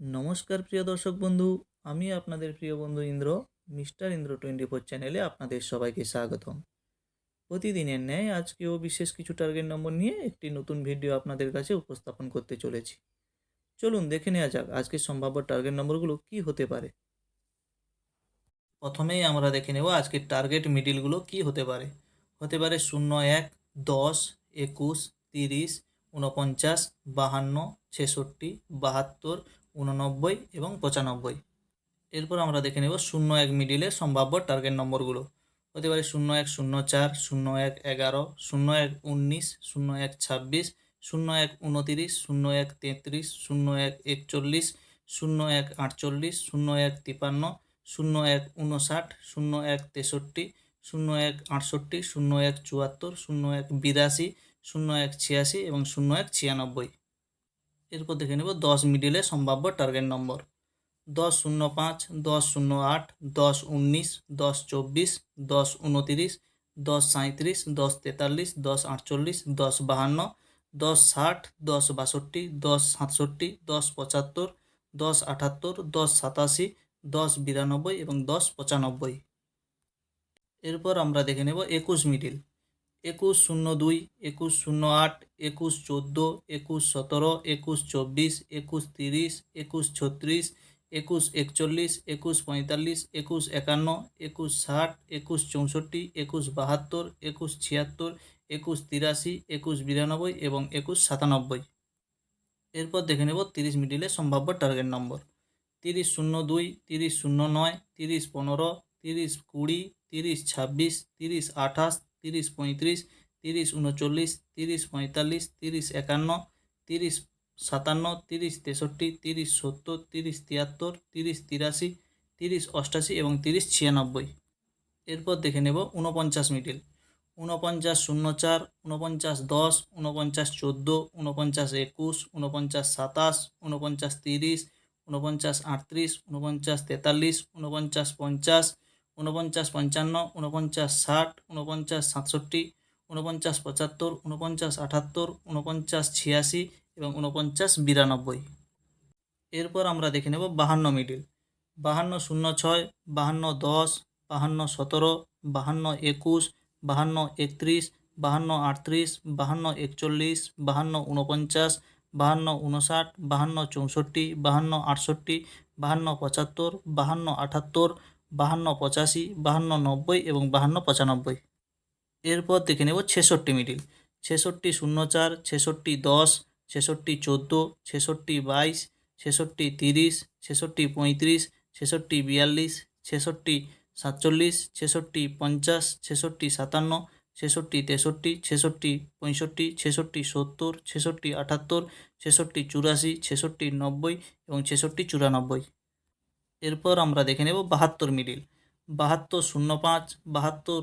নমস্কার প্রিয় দর্শক বন্ধু, আমি আপনাদের প্রিয় বন্ধু Indra, mister Indra twenty four চ্যানেলে আপনাদের সবাইকে স্বাগতম। প্রতিদিনের ন্যায় আজকেও বিশেষ কিছু টার্গেট নম্বর নিয়ে একটি নতুন ভিডিও আপনাদের কাছে উপস্থাপন করতে চলেছি। চলুন দেখে নেওয়া যাক আজকের সম্ভাব্য টার্গেট নম্বরগুলো কি হতে পারে। প্রথমেই আমরা দেখে নেব আজকের টার্গেট মিডিলগুলো কি হতে পারে। হতে পারে শূন্য এক, দশ, একুশ, তিরিশ উনপঞ্চাশ বাহান্ন, ছেষট্টি, বাহাত্তর উননব্বই এবং পঁচানব্বই এরপর আমরা দেখে নেব শূন্য এক মিডিলে সম্ভাব্য টার্গেট নম্বরগুলো হতে পারে শূন্য এক শূন্য চার শূন্য এক এগারো শূন্য এক উনিশ শূন্য এক ছাব্বিশ শূন্য এক উনতিরিশ শূন্য এক তেত্রিশ শূন্য এক একচল্লিশ শূন্য এক আটচল্লিশ শূন্য এক তিপান্ন শূন্য এক উনষাট শূন্য এক তেষট্টি শূন্য এক আটষট্টি শূন্য এক চুয়াত্তর শূন্য এক বিরাশি শূন্য এক ছিয়াশি এবং শূন্য এক ছিয়ানব্বই এরপর দেখে নেব, দশ মিডিলে সম্ভাব্য টার্গেট নম্বর দশ শূন্য পাঁচ, দশ শূন্য আট, দশ উনিশ, দশ চব্বিশ, দশ উনতিরিশ, দশ সাঁইত্রিশ, দশ তেতাল্লিশ, দশ আটচল্লিশ, দশ বাহান্ন, দশ ষাট, দশ বাষট্টি, দশ সাতষট্টি, দশ পঁচাত্তর, দশ আটাত্তর, দশ সাতাশি, দশ বিরানব্বই এবং দশ পঁচানব্বই। এরপর আমরা দেখে নেব একুশ মিডিল একুশ শূন্য দুই, একুশ শূন্য আট, একুশ চোদ্দ, একুশ সতেরো, একুশ চব্বিশ, একুশ তিরিশ, একুশ ছত্রিশ, একুশ একচল্লিশ, একুশ পঁয়তাল্লিশ, একুশ একান্ন, একুশ ষাট, একুশ চৌষট্টি, একুশ বাহাত্তর, একুশ ছিয়াত্তর, একুশ তিরাশি, একুশ বিরানব্বই এবং একুশ সাতানব্বই। এরপর দেখে নেব তিরিশ মিডিলে সম্ভাব্য টার্গেট নম্বর। তিরিশ শূন্য দুই, তিরিশ শূন্য নয়, তিরিশ পনেরো, তিরিশ কুড়ি, তিরিশ ছাব্বিশ, তিরিশ আঠাশ তিরিশ পঁয়ত্রিশ, তিরিশ উনচল্লিশ, তিরিশ পঁয়তাল্লিশ, তিরিশ একান্ন, তিরিশ সাতান্ন, তিরিশ তেষট্টি, তিরিশ সত্তর, তিরিশ তিয়াত্তর, তিরিশ তিরাশি, তিরিশ অষ্টাশি এবং তিরিশ ছিয়ানব্বই। এরপর দেখে নেব উনপঞ্চাশ মিডিল। উনপঞ্চাশ শূন্য চার উনপঞ্চাশ দশ উনপঞ্চাশ চোদ্দ উনপঞ্চাশ একুশ উনপঞ্চাশ সাতাশ উনপঞ্চাশ তিরিশ উনপঞ্চাশ আটত্রিশ উনপঞ্চাশ তেতাল্লিশ উনপঞ্চাশ পঞ্চাশ উনপঞ্চাশ পঞ্চান্ন উনপঞ্চাশ ষাট উনপঞ্চাশ সাতষট্টি উনপঞ্চাশ পঁচাত্তর উনপঞ্চাশ আটাত্তর উনপঞ্চাশ ছিয়াশি এবং উনপঞ্চাশ বিরানব্বই। এরপর আমরা দেখে নেব বাহান্ন মিডিল। বাহান্ন শূন্য ছয়, বাহান্ন দশ বাহান্ন সতেরো বাহান্ন একুশ বাহান্ন একত্রিশ, বাহান্ন আটত্রিশ, বাহান্ন একচল্লিশ, বাহান্ন উনপঞ্চাশ, বাহান্ন উনষাট বাহান্ন চৌষট্টি বাহান্ন আটষট্টি বাহান্ন পঁচাত্তর, বাহান্ন আটাত্তর বাহান্ন পঁচাশি, বাহান্ন নব্বই এবং বাহান্ন পঁচানব্বই। এরপর দেখে নেব ছেষট্টি মিডিল। ছেষট্টি শূন্য চার, ছেষট্টি দশ, ছেষট্টি চোদ্দ, ছেষট্টি বাইশ, ছেষট্টি তিরিশ, ছেষট্টি পঁয়ত্রিশ, ছেষট্টি বিয়াল্লিশ, ছেষট্টি সাতচল্লিশ, ছেষট্টি পঞ্চাশ, ছেষট্টি সাতান্ন, ছেষট্টি তেষট্টি, ছেষট্টি পঁয়ষট্টি, ছেষট্টি সত্তর, ছেষট্টি আটাত্তর, ছেষট্টি চুরাশি, ছেষট্টি নব্বই এবং ছেষট্টি চুরানব্বই। এরপর আমরা দেখে নেব বাহাত্তর মিডিল বাহাত্তর শূন্য পাঁচ, বাহাত্তর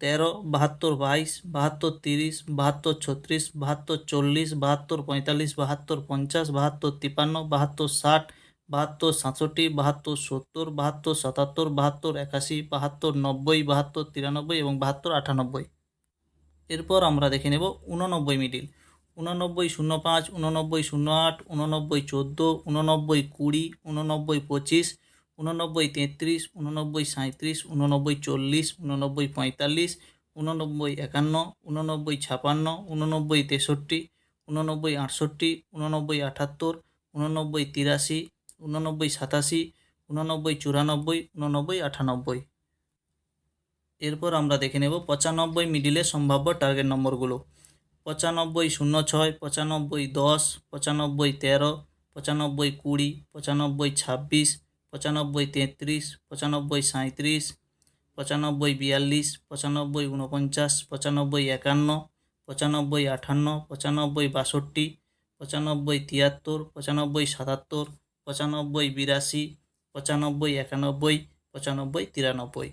তেরো, বাহাত্তর বাইশ, বাহাত্তর তিরিশ, বাহাত্তর ছত্রিশ, বাহাত্তর চল্লিশ, বাহাত্তর পঁয়তাল্লিশ, বাহাত্তর পঞ্চাশ, বাহাত্তর তিপান্ন, বাহাত্তর ষাট, বাহাত্তর সাতষট্টি, বাহাত্তর সত্তর, বাহাত্তর সাতাত্তর, বাহাত্তর একাশি, বাহাত্তর নব্বই, বাহাত্তর তিরানব্বই এবং বাহাত্তর আটানব্বই। এরপর আমরা দেখে নেব উননব্বই মিডিল উননব্বই শূন্য পাঁচ, উননব্বই শূন্য আট, উননব্বই চোদ্দ, উননব্বই কুড়ি, উননব্বই পঁচিশ, উননব্বই তেত্রিশ, উননব্বই সাঁত্রিশ উননব্বই চল্লিশ, উননব্বই পঁয়তাল্লিশ, উননব্বই একান্ন, উননব্বই ছাপান্ন, উননব্বই তেষট্টি, উননব্বই আটষট্টি, উননব্বই আটাত্তর, উননব্বই তিরাশি, উননব্বই সাতাশি, উননব্বই চুরানব্বই, উননব্বই আটানব্বই। এরপর আমরা দেখে নেব পঁচানব্বই মিডিলে সম্ভাব্য টার্গেট নম্বরগুলো পঁচানব্বই শূন্য ছয়, পঁচানব্বই দশ, পঁচানব্বই তেরো, পঁচানব্বই কুড়ি, পঁচানব্বই ছাব্বিশ, পঁচানব্বই তেত্রিশ, পঁচানব্বই সাঁত্রিশ পঁচানব্বই বিয়াল্লিশ, পঁচানব্বই উনপঞ্চাশ পঁচানব্বই একান্ন, পঁচানব্বই আটান্ন পঁচানব্বই বাষট্টি, পঁচানব্বই তিয়াত্তর, পঁচানব্বই সাতাত্তর, পঁচানব্বই বিরাশি, পঁচানব্বই একানব্বই, পঁচানব্বই তিরানব্বই।